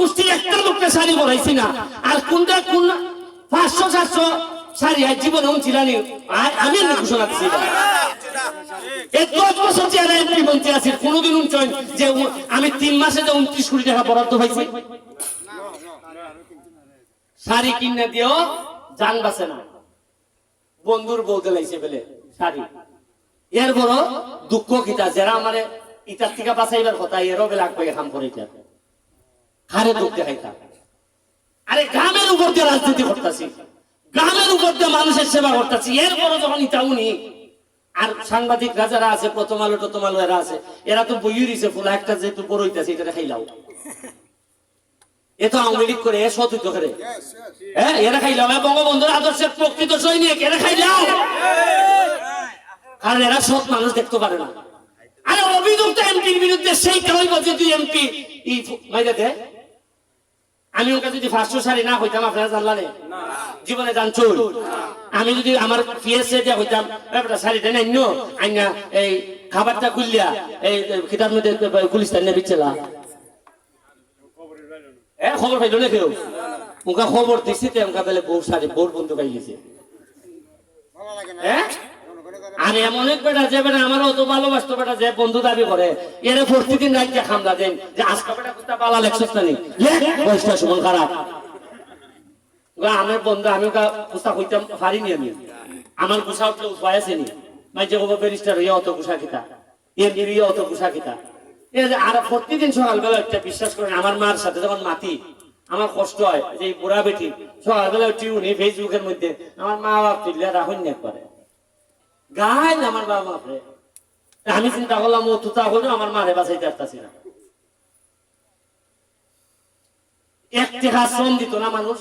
গোষ্ঠীর একটা লোককে শাড়ি পরাইছি না। আর কোনটা কোন পাঁচশো, সাতশো শাড়ি আর জীবনে আর আমি ঘোষণা দিচ্ছি আমি তিন মাসে যে উনত্রিশ কোটি টাকা বরাদ্দ পাইছি শাড়ি কিনে দিও জান বাসে না। বন্ধুর বউ দিলাইছে বলে শাড়ি এর বড় দুঃখ কিতা, যারা আমারে ইটার থেকে বাঁচাইবার কথা, এরও বেলা আগ খাম করে হারে দুঃখ দেখাইতা আরে গ্রামের উপর দিয়ে রাজনীতি করতেছি। গ্রামের উপর দিয়ে মানুষের সেবা করতেছি। এর বড় যখন ইটা উনি আর সাংবাদিক যারা আছে, প্রথম আলো প্রথম আলো এরা আছে, এরা তো বইয়ে দিছে, ফুলা একটা যেহেতু বড় হইতেছে, এটা খাইলাও এ তো আওয়ামী লীগ করে, এ সতীর্থ করে। হ্যাঁ এরা খাইলাম এ বঙ্গবন্ধুর আদর্শের প্রকৃত সৈনিক এরা খাইলাম কারণ এরা সৎ মানুষ দেখতে পারে না। আরে অভিযুক্ত এমপির বিরুদ্ধে সেই কারণে বলছে, তুই এমপি মাইরে দে। আমি ওকে যদি ফার্স্ট সারি না হইতাম আপনারা জানলানে? জীবনে জান চুল আমি যদি আমার পিএসএ দিয়ে হইতাম একটা শাড়িটা নেই আইনা এই খাবারটা খুললিয়া এই খিতার মধ্যে গুলিস্তান নিয়ে বিচ্ছেলা। এ খবর পাইলো না কেউ ওকে খবর দিছি তে বেলে বউ শাড়ি বউর বন্ধু পাই গেছে হ্যাঁ আর এমন এক বেটা যে বেটা আমার অত ভালোবাসতো বেটা যে বন্ধু দাবি করে, এর প্রতিদিন রাজ্যে খামলা দেন যে আজকে বেটা কুত্তা পালা লেখছিস না নি বয়সটা সুমন খারাপ। আমার বন্ধু, আমি কুস্তা হইতাম পারিনি আমি। আমার গুছা উঠলে উপায় আছে নি? মাই যে ব্যারিস্টার ইয়ে অত গুছা কিতা? এর ইয়ে অত এ যে আর প্রতিদিন সকালবেলা একটা বিশ্বাস করেন, আমার মার সাথে যখন মাতি, আমার কষ্ট হয়, যে বুড়া বেটি সকালবেলা টিউনি ফেসবুকের মধ্যে, আমার মা বাপ তুললে রাখুন না করে গাই না আমার আমি চিন্তা করলাম, ও হলো আমার মারে বাঁচাইতে না। শ্রম দিত না মানুষ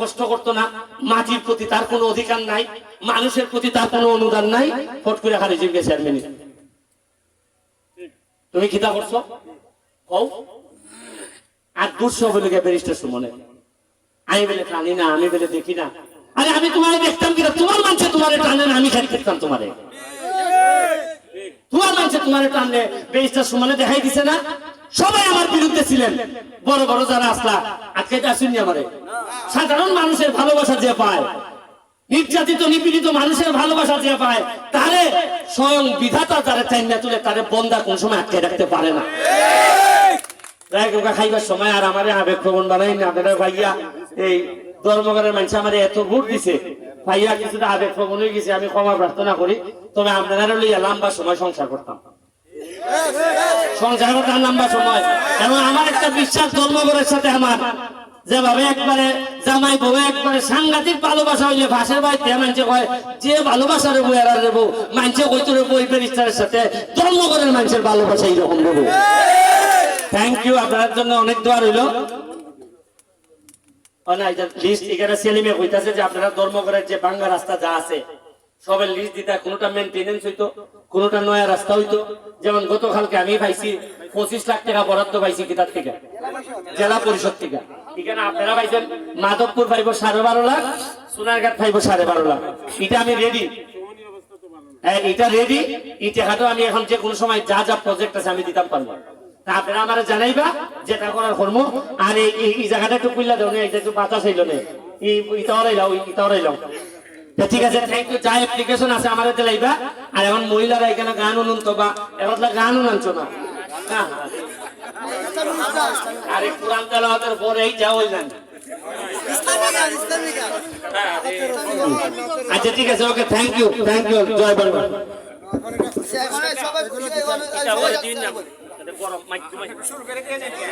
কষ্ট করতো না, মাটির প্রতি তার কোনো অধিকার নাই, মানুষের প্রতি তার কোনো অনুদান নাই, ফট করে হারে জিজ্ঞেস চেয়ারম্যান তুমি কিতা করছ? কও। আর দুঃস বলে ব্যারিস্টার সুমনে। আমি বলে টানি না, আমি বলে দেখি না। আরে আমি তোমার দেখতাম কিনা? তোমার মানছে তোমার টানে না আমি খালি দেখতাম তোমারে। তোমার মানছে তোমার টানলে ব্যারিস্টার সুমনে দেখাই দিছে না? সবাই আমার বিরুদ্ধে ছিলেন। বড় বড় যারা আসলা আজকে আসেননি আমারে। সাধারণ মানুষের ভালোবাসা যে পায় নির্যাতিত নিপীড়িত মানুষের ভালোবাসা যে পায় তারে স্বয়ং বিধাতা তারে চাইনা তুলে তারে বন্দা কোন সময় আটকে রাখতে পারে না। খাইবার সময় আর আমারে আবেগ প্রবণ বানাই না আপনারা ভাইয়া এই ধর্মঘরের মানুষ আমার এত ভোট দিছে। ভাইয়া কিছুটা আবেগ প্রবণ হয়ে গেছে, আমি ক্ষমা প্রার্থনা করি। তবে আপনারা লইয়া লম্বা সময় সংসার করতাম। সংসার করতাম লম্বা সময়। আমার একটা বিশ্বাস সাথে আমার। যেভাবে একবারে জামাই বউ, একবারে সাংঘাতিক ভালোবাসা হইলে ভাষার বাড়িতে মানছে কয়, যে ভালোবাসা রেবো এরা রেবো মানছে কইতো রেবো ওই ব্যারিস্টারের সাথে? ধর্মঘরের মানুষের ভালোবাসা এইরকম রেবো থ্যাংক ইউ আপনার জন্য অনেক দোয়া রইল। লিস্ট নয়া রাস্তা যেমন গতকালকে আমি পঁচিশ লাখ বরাদ্দ থেকে, জেলা পরিষদ থেকে। আপনারা মাধবপুর পাইব সাড়ে বারো লাখ সোনারঘাট পাইব সাড়ে বারো লাখ। এটা আমি রেডি হ্যাঁ এটা রেডি টাকাটা আমি এখন যে কোনো সময় যা যা প্রজেক্ট আছে আমি দিতাম পারব। আপনারা আমার জানাইবা যেটা করার কর্ম। আর এই এই- এই জায়গাটা একটু কুইলা দেও না এটা একটু বাতাস হইল না। এই ইতাও রাইলাও ইতাও ঠিক আছে থ্যাংক ইউ যা অ্যাপ্লিকেশন আছে আমার হাতে লাইবা। আর এখন মহিলারা এখানে গান উনুন তো বা এখন গান উনানছো না। আরে কোরআন তেলাওয়াতের পরেই যা হইলেন। আচ্ছা ঠিক আছে okay thank you thank you Joy Barma গরম মাইক